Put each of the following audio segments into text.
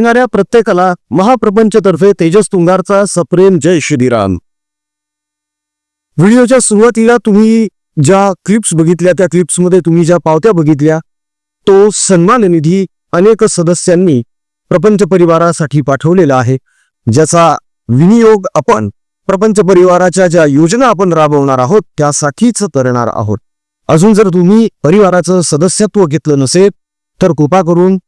बघणाऱ्या प्रत्येकाला महाप्रपंचतर्फे तेजस तुंगारचा सप्रेम जय श्रीराम. व्हिडिओच्या सुरुवातीला तुम्ही ज्या क्लिप्स बघितल्या त्या क्लिप्समध्ये तुम्ही ज्या पावत्या बघितल्या तो सन्मान निधी अनेक सदस्यांनी प्रपंच परिवारासाठी पाठवलेला आहे. ज्याचा विनियोग आपण प्रपंच परिवाराच्या ज्या योजना आपण राबवणार आहोत त्यासाठीच करणार आहोत. अजून जर तुम्ही परिवाराचं सदस्यत्व घेतलं नसेल तर कृपा करून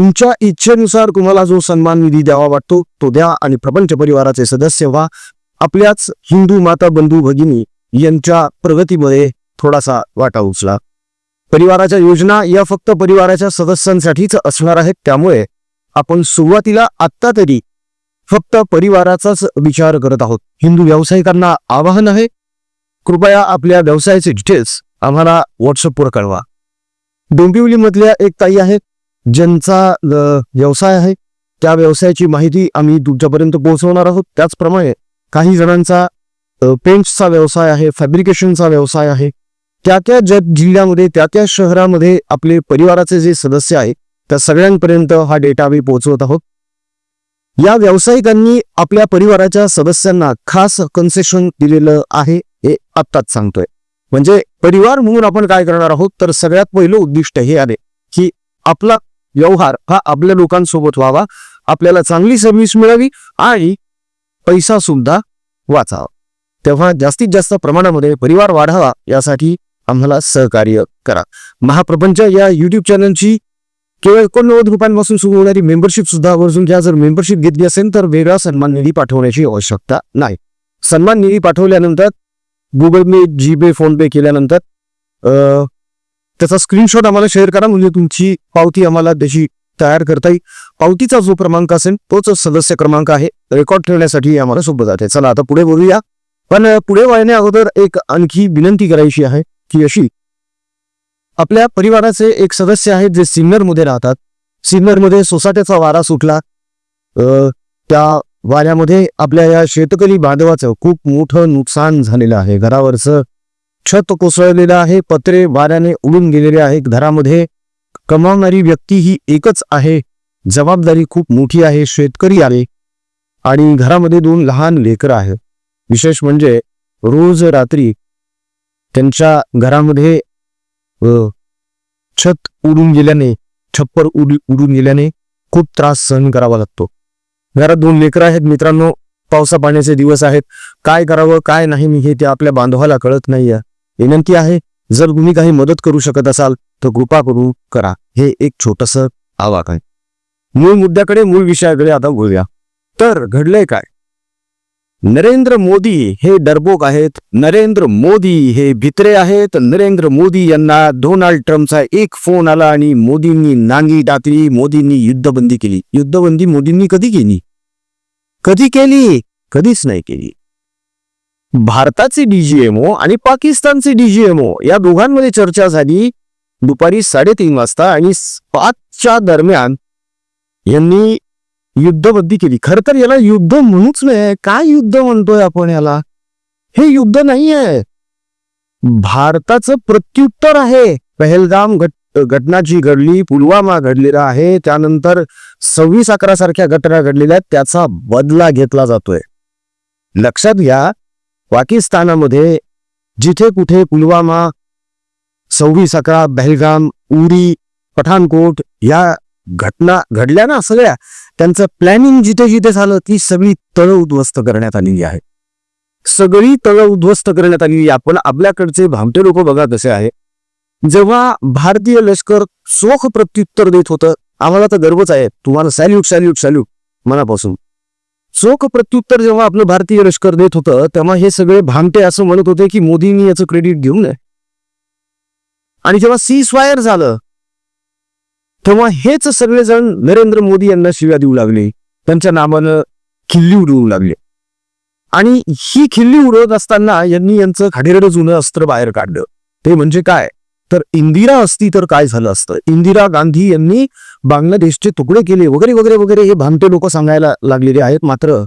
तुमच्या इच्छेनुसार तुम्हाला जो सन्मान निधी द्यावा वाटतो तो द्या आणि प्रपंच परिवाराचे सदस्य व्हा. आपल्याच हिंदू माता बंधू भगिनी यांच्या प्रगतीमध्ये थोडासा वाटा उचला. परिवाराच्या योजना या फक्त परिवाराच्या सदस्यांसाठीच असणार आहेत. त्यामुळे आपण सुरुवातीला आत्ता तरी फक्त परिवाराचाच विचार करत आहोत. हिंदू व्यावसायिकांना आवाहन आहे. कृपया आपल्या व्यवसायाचे डिटेल्स आम्हाला व्हॉट्सअपवर कळवा. डोंबिवलीमधल्या एक ताई आहेत. ज्यांचा व्यवसाय आहे त्या व्यवसायाची माहिती आम्ही तुमच्यापर्यंत पोहोचवणार आहोत. त्याचप्रमाणे काही जणांचा पेंट्सचा व्यवसाय आहे फॅब्रिकेशनचा व्यवसाय आहे. त्या त्या ज्या जिल्ह्यामध्ये त्या त्या शहरामध्ये आपले परिवाराचे जे सदस्य आहे त्या सगळ्यांपर्यंत हा डेटा आम्ही पोहोचवत आहोत. या व्यावसायिकांनी आपल्या परिवाराच्या सदस्यांना खास कन्सेशन दिलेलं आहे हे आत्ताच सांगतोय. म्हणजे परिवार म्हणून आपण काय करणार आहोत तर सगळ्यात पहिलं उद्दिष्ट हे आहे की आपला व्यवहार हा आपल्या लोकांसोबत व्हावा. आपल्याला चांगली सर्व्हिस मिळावी आणि पैसा सुद्धा वाचावा. तेव्हा जास्तीत जास्त प्रमाणामध्ये परिवार वाढावा यासाठी आम्हाला सहकार्य करा. महाप्रपंच या युट्यूब चॅनलची केवळ एकोणनव्वद रुपयांपासून सुरू होणारी मेंबरशिप सुद्धा आवर्जून घ्या. जर मेंबरशिप घेतली असेल तर वेगळा सन्मान निधी पाठवण्याची आवश्यकता नाही. सन्मान निधी पाठवल्यानंतर गुगल पे जी पे फोन पे केल्यानंतर त्याचा स्क्रीनशॉट आम्हाला शेअर करा म्हणजे तुमची पावती आम्हाला त्याची तयार करता येईल. पावतीचा जो क्रमांक असेल तोच सदस्य क्रमांक आहे. रेकॉर्ड ठेवण्यासाठी आम्हाला सोबत जाते चला आता पुढे बोलूया. पण पुढे वळण्या अगोदर एक आणखी विनंती करायची आहे की अशी. आपल्या परिवाराचे एक सदस्य आहेत जे सिन्नरमध्ये राहतात. सिन्नरमध्ये सोसाट्याचा वारा सुटला. त्या वाऱ्यामध्ये आपल्या या शेतकरी बांधवाचं खूप मोठं नुकसान झालेलं आहे. घरावरचं छत कोसळलेलं आहे पत्रे वाऱ्याने उडून गेलेले आहेत घरामध्ये कमावणारी व्यक्ती ही एकच आहे. जबाबदारी खूप मोठी आहे शेतकरी आहे आणि घरामध्ये दोन लहान लेकरं आहेत. विशेष म्हणजे रोज रात्री त्यांच्या घरामध्ये छत उडून गेल्याने छप्पर उड उडून गेल्याने खूप त्रास सहन करावा लागतो. घरात दोन लेकरं आहेत. मित्रांनो पावसा पाण्याचे दिवस आहेत. काय करावं काय नाही मी हे ते आपल्या बांधवाला कळत नाही आहे विनंती आहे जर तुम्ही काही मदत करू शकत असाल तर कृपा करून करा. हे एक छोटस आवाक आहे. मूळ मुद्द्याकडे मूळ विषयाकडे आता बोलूया तर घडलंय काय? नरेंद्र मोदी हे डरबोक आहेत. नरेंद्र मोदी हे भित्रे आहेत. नरेंद्र मोदी यांना डोनाल्ड ट्रम्पचा एक फोन आला आणि मोदींनी नांगी टाकली मोदींनी युद्धबंदी केली. युद्धबंदी मोदींनी कधी केली? कधी केली? कधीच नाही केली. भारताचे डीजीएमओ आणि पाकिस्तानचे डीजीएमओ या दोघांमध्ये चर्चा झाली दुपारी साडेतीन वाजता आणि पाचच्या दरम्यान यांनी युद्धबद्धी केली. खर तर याला युद्ध म्हणूच नाही काय युद्ध म्हणतोय आपण याला? हे युद्ध नाहीये भारताचं प्रत्युत्तर आहे. पहलगाम घट घटना जी घडली पुलवामा घडलेला आहे. त्यानंतर सव्वीस अकरा सारख्या घटना घडलेल्या आहेत. त्याचा बदला घेतला जातोय. लक्षात घ्या पाकिस्तानामध्ये जिथे कुठे पुलवामा सव्वीस अकरा बेलगाम उरी पठाणकोट या घटना घडल्या ना सगळ्या त्यांचं प्लॅनिंग जिथे जिथे झालं ती सगळी तळ उद्ध्वस्त करण्यात आलेली आहे. सगळी तळ उद्ध्वस्त करण्यात आलेली आहे. आपण आपल्याकडचे भामटे लोक बघा कसे आहे. जेव्हा भारतीय लष्कर चोख प्रत्युत्तर देत होतं आम्हाला तर गर्वच आहे. तुम्हाला सॅल्यूट सॅल्यूट सॅल्यूट मनापासून. चोख प्रत्युत्तर जेव्हा आपलं भारतीय लष्कर देत होतं तेव्हा हे सगळे भामटे असं म्हणत होते की मोदींनी याचं क्रेडिट घेऊ नये. आणि जेव्हा सी स्वायर झालं तेव्हा हेच सगळेजण नरेंद्र मोदी यांना शिव्या देऊ लागले. त्यांच्या नावानं खिल्ली उडवू लागले. आणि ही खिल्ली उडवत असताना यांनी यांचं खाडीरडं जुनं अस्त्र बाहेर काढलं. ते म्हणजे काय? तर इंदिरा असती तर काय झालं असतं? इंदिरा गांधी यांनी बांगलादेशचे तुकडे केले वगैरे वगैरे वगैरे हे भामटे लोक सांगायला लागलेले आहेत. मात्र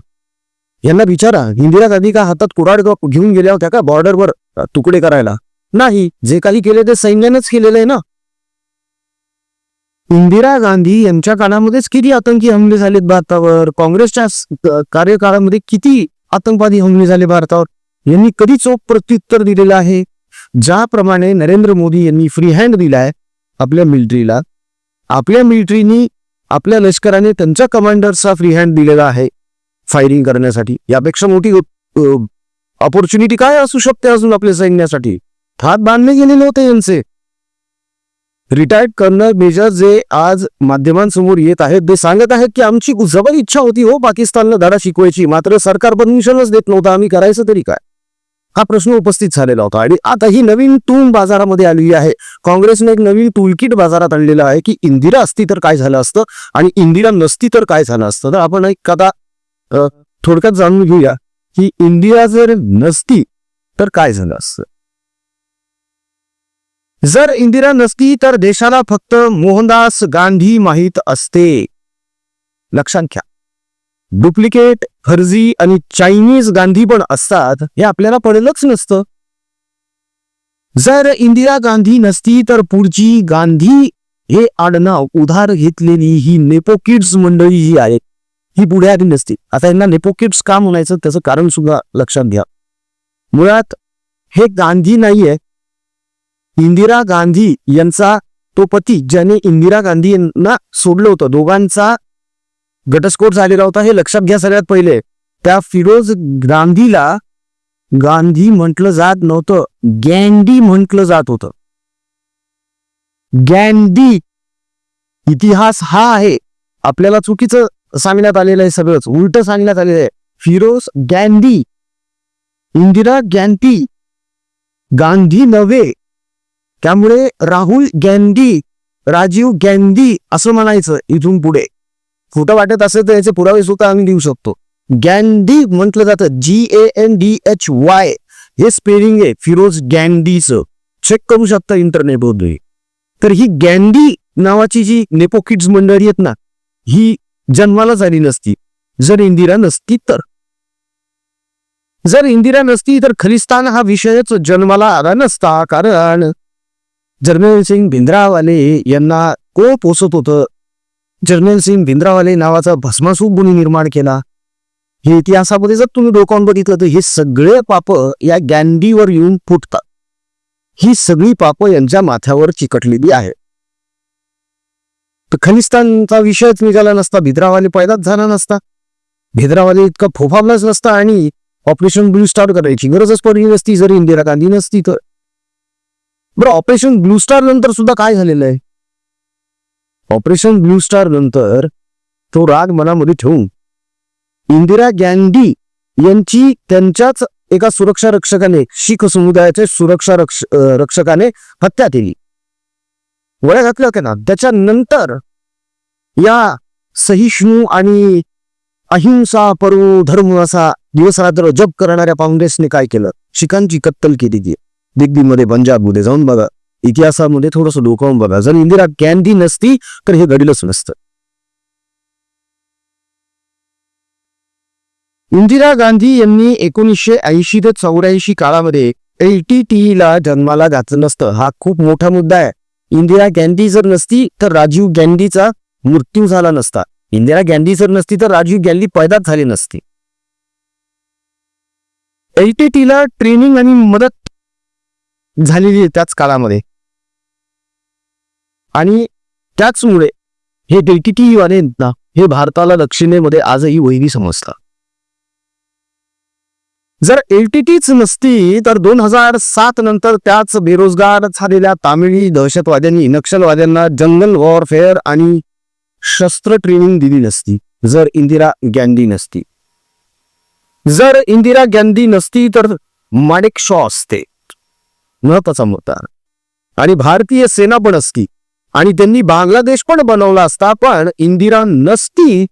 यांना विचारा इंदिरा गांधी का हातात कुराड घेऊन गेल्या होत्या का बॉर्डरवर तुकडे करायला? नाही जे काही केले ते सैन्यानेच केलेलं आहे ना? इंदिरा गांधी यांच्या काळामध्येच किती आतंकी हमले झालेत भारतावर? काँग्रेसच्या कार्यकाळामध्ये किती आतंकवादी हमले झाले भारतावर? यांनी कधी चोख प्रत्युत्तर दिलेलं आहे? ज्याप्रमाणे नरेंद्र मोदी यांनी फ्री हँड दिलाय आपल्या मिलिटरीला आपल्या मिलिटरीनी आपल्या लष्कराने त्यांच्या कमांडर्सचा फ्री हँड दिलेला आहे फायरिंग करण्यासाठी. यापेक्षा मोठी ऑपॉर्च्युनिटी काय असू शकते अजून आपल्या सैन्यासाठी? हात बांधले गेलेले होते यांचे. रिटायर्ड कर्नल मेजर जे आज माध्यमांसमोर येत आहेत ते सांगत आहेत की आमची जबर इच्छा होती हो पाकिस्तानला धडा शिकवायची मात्र सरकार परमिशनच देत नव्हतं. आम्ही करायचं तरी काय? हा प्रश्न उपस्थित झालेला होता. आणि आता ही नवीन तूम बाजारामध्ये आलेली आहे. काँग्रेसने एक नवीन टूलकिट बाजारात आणलेलं आहे की इंदिरा असती तर काय झालं असतं आणि इंदिरा नसती तर काय झालं असतं. तर आपण एक आता थोडक्यात जाणून घेऊया की इंदिरा जर नसती तर काय झालं असतं. जर इंदिरा नसती तर देशाला फक्त मोहनदास गांधी माहीत असते. लक्षात घ्या. डुप्लिकेट फर्जी आणि चायनीज गांधी पण असतात हे आपल्याला पडलंच नसतं. जर इंदिरा गांधी नसती तर पुढची गांधी हे आडनाव उधार घेतलेली ही नेपोकिड्स मंडळी जी आहे ही पुढे आली नसती. आता यांना नेपोकिड्स का म्हणायचं त्याचं कारण सुद्धा लक्षात घ्या. मुळात हे गांधी नाहीये. इंदिरा गांधी यांचा तो पती ज्याने इंदिरा गांधी यांना सोडलं होतं दोघांचा घटस्फोट झालेला होता हे लक्षात घ्या सगळ्यात पहिले. त्या फिरोज गांधीला गांधी म्हटलं जात नव्हतं गँडी म्हटलं जात होतं. गँडी इतिहास हा आहे. आपल्याला चुकीचं सांगण्यात आलेलं आहे सगळंच उलट सांगण्यात आलेलं आहे. फिरोज गँडी इंदिरा गँटी गांधी नव्हे. त्यामुळे राहुल गँडी राजीव गँधी असं म्हणायचं इथून पुढे. खोटं वाटत असेल तर याचे पुरावे सुद्धा आम्ही देऊ शकतो. गँडी म्हटलं जातं. G A N D H Y हे स्पेलिंग आहे फिरोज गॅन्डीचं चेक करू शकता इंटरनेटवर तर ही गँडी नावाची जी नेपो किड्स मंडळी आहेत ना ही जन्माला झाली नसती. जर इंदिरा नसती तर. जर इंदिरा नसती तर खलिस्तान हा विषयच जन्माला आला नसता. कारण जर्मेल सिंग भिंद्रावाले यांना को पोसत होतं. जर्नल सिंग भिंद्रावाले नावाचा भस्मासूप गुन्हे निर्माण केला. हे इतिहासामध्ये जर तुम्ही डोकावून बघितलं तर हे सगळे पाप या गँडीवर येऊन फुटतात. ही सगळी पाप यांच्या माथ्यावर चिकटलेली आहे तर खलिस्तानचा विषयच निघाला नसता भिद्रावाले पैदाच झाला नसता. भिद्रावाले इतका फोफावलाच नसता आणि ऑपरेशन ब्लू स्टार करायची गरजच पडली नसती जर इंदिरा गांधी नसती तर. बरं ऑपरेशन ब्लू स्टार नंतर सुद्धा काय झालेलं आहे? ऑपरेशन ब्लू स्टार नंतर तो राग मनामध्ये ठेवून इंदिरा गांधी यांची त्यांच्याच एका सुरक्षा रक्षकाने शीख समुदायाच्या सुरक्षा रक्ष रक्षकाने हत्या केली. वळ्या घातल्या होत्या ना. त्याच्यानंतर या सहिष्णू आणि अहिंसा परू धर्म असा दिवस रात्र जप करणाऱ्या काँग्रेसने काय केलं? शिखांची कत्तल केली ती. दिग्गीमध्ये पंजाबमध्ये जाऊन बघा. इतिहासामध्ये थोडस डोकावून बघा. जर इंदिरा गांधी नसती तर हे घडलंच नसतं. इंदिरा गांधी यांनी एकोणीसशे ऐंशी ते चौऱ्याऐंशी काळामध्ये एल टी टी ला जन्माला घातलं नसतं. हा खूप मोठा मुद्दा आहे. इंदिरा गांधी जर नसती तर राजीव गांधीचा मृत्यू झाला नसता. इंदिरा गांधी जर नसती तर राजीव गांधी पैदाच झाली नसती. एल टी टी ला ट्रेनिंग आणि मदत झालेली आहे त्याच काळामध्ये. आणि त्याचमुळे हे एल वाले ना हे भारताला दक्षिणेमध्ये आजही वैरी समजतात. जर एलटीटीच नसती तर दोन हजार सात नंतर त्याच बेरोजगार झालेल्या तामिळी दहशतवाद्यांनी नक्षलवाद्यांना जंगल वॉरफेअर आणि शस्त्र ट्रेनिंग दिली नसती जर इंदिरा गांधी नसती. जर इंदिरा गांधी नसती तर माणिक शॉ असते. महत्त्वाचा मुद्दा. आणि भारतीय सेना पण असती. आणि त्यांनी बांगलादेश पण बनवला असता पण इंदिरा नसती.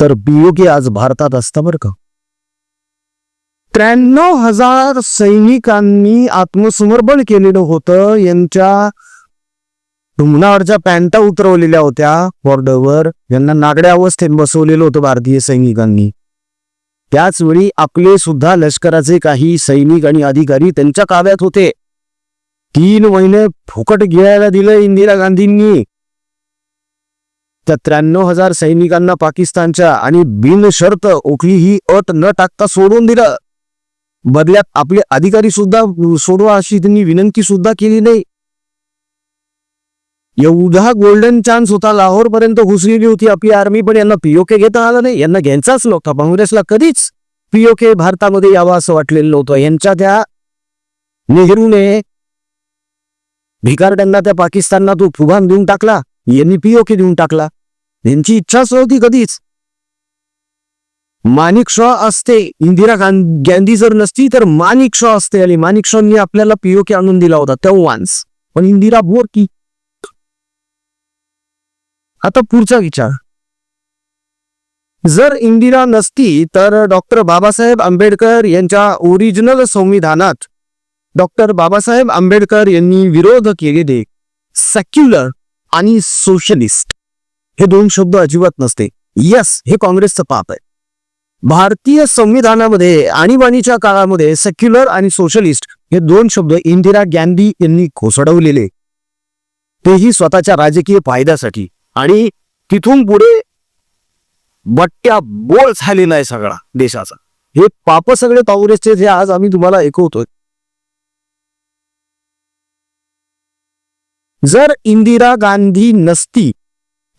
तर बीओके आज भारतात असता बरं का? त्र्याण्णव हजार सैनिकांनी आत्मसमर्पण केलेलं होतं. यांच्या डुमनावरच्या पॅन्टा उतरवलेल्या होत्या बॉर्डरवर. यांना नागड्या अवस्थेत बसवलेलं होतं भारतीय सैनिकांनी. त्याच वेळी आपले सुद्धा लष्कराचे काही सैनिक आणि अधिकारी त्यांच्या काव्यात होते. तीन महिने फुकट गिळायला दिलं इंदिरा गांधींनी. त्या त्र्याण्णव हजार सैनिकांना पाकिस्तानच्या आणि बिनशर्त ओखली ही अट न टाकता सोडून दिलं. बदल्यात आपले अधिकारी सुद्धा सोडवा अशी त्यांनी विनंती सुद्धा केली नाही. एवढा गोल्डन चान्स होता लाहोर पर्यंत घुसलेली होती आपली आर्मी पण यांना पीओके घेता आलं नाही. यांना घ्यायचाच नव्हता. काँग्रेसला कधीच पीओके भारतामध्ये यावं असं वाटलेलं नव्हतं. यांच्या त्या नेहरूने भिकारड्यांना त्या पाकिस्तानला तो फुगान देऊन टाकला यांनी पीओके देऊन टाकला. यांची इच्छाच नव्हती कधीच. मानिक शॉ असते इंदिरा गांधी जर नसती तर मानिक शॉ असते आणि मानिक शॉनी आपल्याला पीओके आणून दिला होता तेव्हाच पण इंदिरा बोर की. आता पुढचा विचार. जर इंदिरा नसती तर डॉक्टर बाबासाहेब आंबेडकर यांच्या ओरिजिनल संविधानात डॉक्टर बाबासाहेब आंबेडकर यांनी विरोध केलेले सेक्युलर आणि सोशलिस्ट हे दोन शब्द अजिबात नसते. यस हे काँग्रेसचं पाप आहे. भारतीय संविधानामध्ये आणीबाणीच्या काळामध्ये सेक्युलर आणि सोशलिस्ट हे दोन शब्द इंदिरा गांधी यांनी घोसडवलेले तेही स्वतःच्या राजकीय फायद्यासाठी. आणि तिथून पुढे बट्ट्या बोळ झालेला आहे सगळा देशाचा. हे पाप सगळे काँग्रेसचे जे आज आम्ही तुम्हाला ऐकवतोय. जर इंदिरा गांधी नसती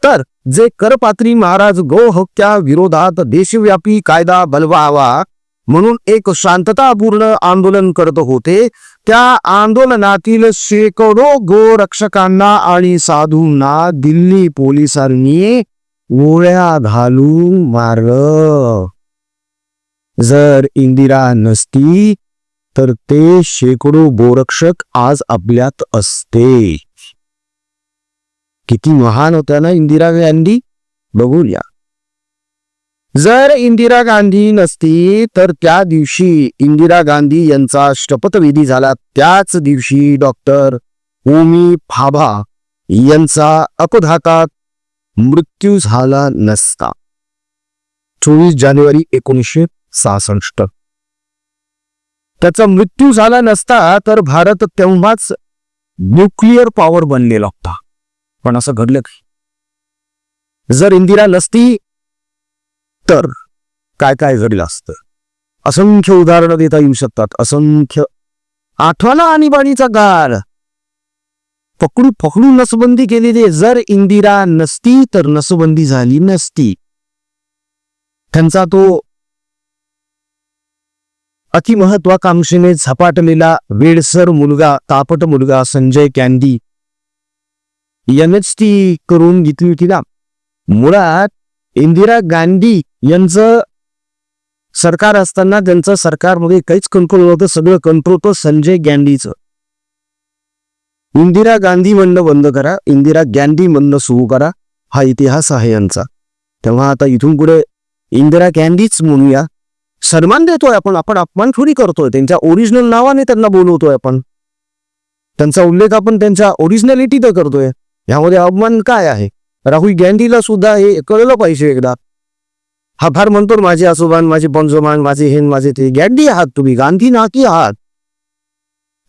तर जे करपात्री महाराज गोहत्या विरोधात देशव्यापी कायदा बलवावा म्हणून एक शांततापूर्ण आंदोलन करत होते त्या आंदोलनातील शेकडो गोरक्षकांना आणि साधूंना दिल्ली पोलिसांनी ओळ्या घालून मारलं. जर इंदिरा नसती तर ते शेकडो गोरक्षक आज आपल्यात असते. किती महान होत्या ना इंदिरा गांधी? बघूया. जर इंदिरा गांधी नसती तर त्या दिवशी इंदिरा गांधी यांचा शपथविधी झाला. त्याच दिवशी डॉक्टर होमी फाभा यांचा अपघातात मृत्यू झाला नसता. चोवीस जानेवारी एकोणीसशे सहासष्ट. त्याचा मृत्यू झाला नसता तर भारत तेव्हाच न्यूक्लिअर पॉवर बनलेला होता. पण असं घडलं की जर इंदिरा नसती तर काय काय घडलं असतं. असंख्य उदाहरणं देता येऊ शकतात. असंख्य आठवाला आणीबाणीचा गाळ. पकडू पकडू नसबंदी केलेली जर इंदिरा नसती तर नसबंदी झाली नसती. त्यांचा तो अतिमहत्वाकांक्षेने झपाटलेला वेडसर मुलगा तापट मुलगा संजय कॅन्डी यानेच ती करून घेतली होती ना. मुळात इंदिरा गांधी यांचं सरकार असताना त्यांचं सरकारमध्ये काहीच कंट्रोल नव्हतं सगळं कंट्रोल होतं संजय गांधीचं. इंदिरा गांधी म्हणणं बंद करा इंदिरा गांधी म्हणणं सुरू करा हा इतिहास आहे यांचा. तेव्हा आता इथून पुढे इंदिरा गांधीच म्हणूया. सन्मान देतोय आपण आपण अपमान थोडी करतोय त्यांच्या ओरिजिनल नावाने त्यांना बोलवतोय आपण. त्यांचा उल्लेख आपण त्यांच्या ओरिजिनॅलिटी तर करतोय. यामध्ये अवमान काय आहे? राहुल गांधीला सुद्धा हे कळलं पाहिजे एकदा. हा फार म्हणतो माझे आसोबान माझे पंजोमान माझे हेन माझे ते. गॅंडी आहात तुम्ही गांधी नाकी आहात.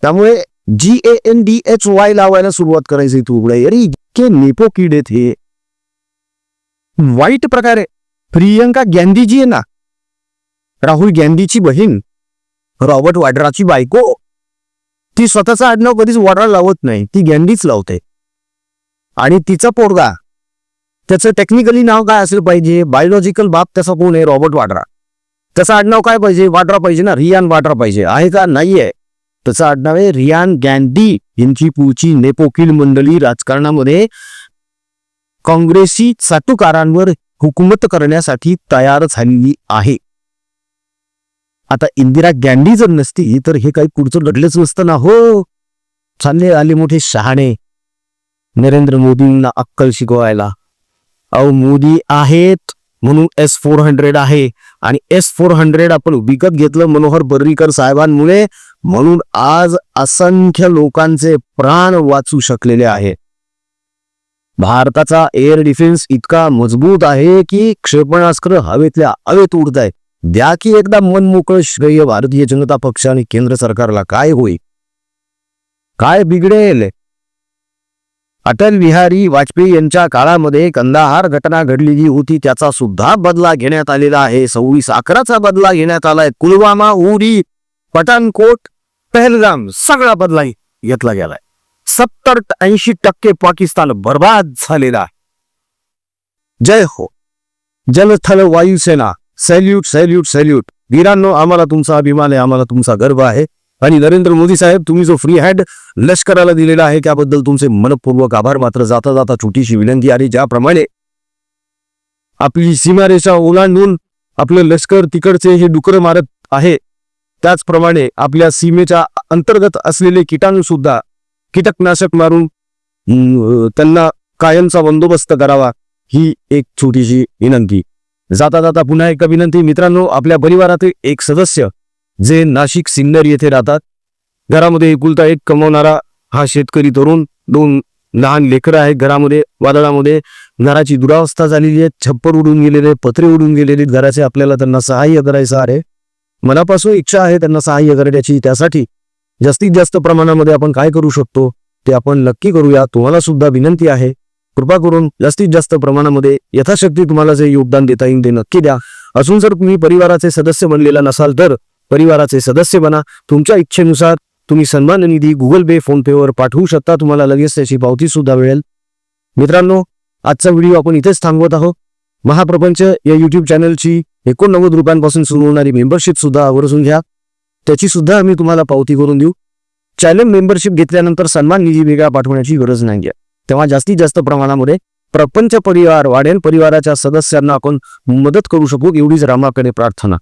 त्यामुळे G A N D H Y लावायला सुरुवात करायची तू उघडे. अरे इतके नेपो किडेत हे. वाईट प्रकारे. प्रियंका गांधीजी आहे ना. राहुल गांधीची बहीण. रॉबर्ट वाड्राची बायको. ती स्वतःचा आडनाव कधीच वाड्रा लावत नाही. ती गँडीच लावते. आणि तिचा पोरगा त्याचं टेक्निकली नाव काय असलं पाहिजे? बायोलॉजिकल बाप त्याचा कोण आहे? रॉबर्ट वाड्रा त्याचं आडनाव काय पाहिजे? वाड्रा पाहिजे ना? रियान वाड्रा पाहिजे. आहे का? नाही आहे त्याचं आडनाव आहे रियान गँडी यांची पुढची नेपोकिल मंडळी राजकारणामध्ये काँग्रेसी चाटुकारांवर हुकूमत करण्यासाठी तयार झालेली आहे. आता इंदिरा गॅन्डी जर नसती तर हे काही पुढचं लढलंच नसतं ना हो. चालले आले मोठे शहाणे. नरेंद्र मोदींना अक्कल शिकवायला. अहो मोदी आहेत म्हणून एस फोर हंड्रेड आहे. आणि एस फोर हंड्रेड आपण विकत घेतलं मनोहर पर्रीकर साहेबांमुळे म्हणून आज असंख्य लोकांचे प्राण वाचू शकलेले आहेत. भारताचा एअर डिफेन्स इतका मजबूत आहे की क्षेपणास्त्र हवेतल्या हवेत उडत आहे द्या की एकदा मन मोकळं श्रेय भारतीय जनता पक्ष आणि केंद्र सरकारला काय होईल? काय बिघडेल? अटल बिहारी वाजपेयी यांच्या काळामध्ये कंदाहार घटना घडलेली होती. त्याचा सुद्धा बदला घेण्यात आलेला आहे. सव्वीस अकराचा बदला घेण्यात आलाय. पुलवामा उरी पठाणकोट पहलगाम सगळा बदला घेतला गेलाय. सत्तर ऐंशी टक्के पाकिस्तान बर्बाद झालेला आहे. जय हो. जलथल वायुसेना. Salute salute salute. वीरांनो आम्हाला तुमचा अभिमान आहे. आम्हाला तुमचा गर्व आहे. आणि नरेंद्र मोदी साहेब तुम्ही जो फ्री हँड लष्कराला दिलेला आहे त्याबद्दल तुमचे मनपूर्वक आभार. मात्र जाता जाता छोटीशी विनंती आणि ज्याप्रमाणे आपली सीमारेषा ओलांडून आपलं लष्कर तिकडचे हे डुकर मारत आहे त्याचप्रमाणे आपल्या सीमेच्या अंतर्गत असलेले किटाणू सुद्धा कीटकनाशक मारून त्यांना कायमचा बंदोबस्त करावा ही एक छोटीशी विनंती. जाता जाता पुन्हा एक विनंती. मित्रांनो आपल्या परिवारातील एक सदस्य जे नाशिक सिन्नर येथे राहतात. घरामध्ये एकुलता एक कमवणारा हा शेतकरी तरुण दोन लहान लेकरं आहेत. घरामध्ये वादळामध्ये घराची दुरावस्था झालेली आहे. छप्पर उडून गेलेले पत्रे उडून गेलेले आहेत घराचे आपल्याला त्यांना सहाय्य करायचं आहे. मनापासून इच्छा आहे त्यांना सहाय्य करण्याची. त्यासाठी जास्तीत जास्त प्रमाणामध्ये आपण काय करू शकतो ते आपण नक्की करूया. तुम्हाला सुद्धा विनंती आहे. कृपा करून जास्तीत जास्त प्रमाणामध्ये यथाशक्ती तुम्हाला जे योगदान देता येईल ते नक्की द्या. असून जर तुम्ही परिवाराचे सदस्य बनलेला नसाल तर परिवाराचे सदस्य बना. तुमच्या इच्छेनुसार तुम्ही सन्मान निधी गुगल पे फोन पेवर पाठवू शकता. तुम्हाला लगेच त्याची पावती सुद्धा मिळेल. मित्रांनो आजचा व्हिडिओ आपण इथेच थांबवत आहोत. महाप्रपंच या युट्यूब चॅनलची एकोणनव्वद रुपयांपासून सुरू होणारी मेंबरशिप सुद्धा आवर्जून घ्या. त्याची सुद्धा आम्ही तुम्हाला पावती करून देऊ. चॅनल मेंबरशिप घेतल्यानंतर सन्मान निधी वेगळा पाठवण्याची गरज नाही तेव्हा जास्तीत जास्त प्रमाणामध्ये प्रपंच परिवार वाढेल परिवाराच्या सदस्यांना आपण मदत करू शकू. एवढीच रामाकडे प्रार्थना.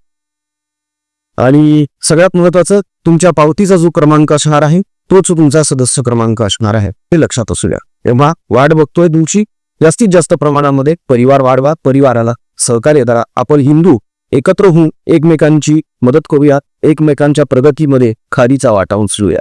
आणि सगळ्यात महत्वाचं तुमच्या पावतीचा जो क्रमांक असणार आहे तोच तुमचा सदस्य क्रमांक असणार आहे. हे लक्षात असू द्या. तेव्हा वाढ बघतोय तुमची. जास्तीत जास्त प्रमाणामध्ये परिवार वाढवा परिवाराला सहकार्य करा. आपण हिंदू एकत्र होऊन एकमेकांची मदत करूया. एकमेकांच्या प्रगतीमध्ये खारीचा वाटा उचलूया.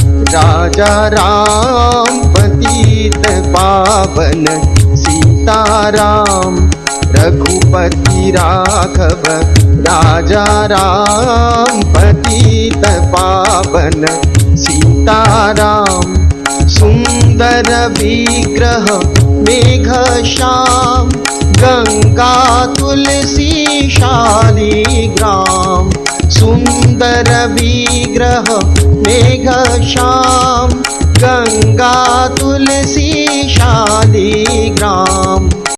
राजा राम पतित पावन सीताराम रघुपति राघव राजा राम पतित पावन सीताराम सुन्दर विग्रह मेघ श्याम गङ्गा तुलसी शालिग्राम सुन्दर विग्रह मेघ श्याम गङ्गा तुलसी शालिग्राम।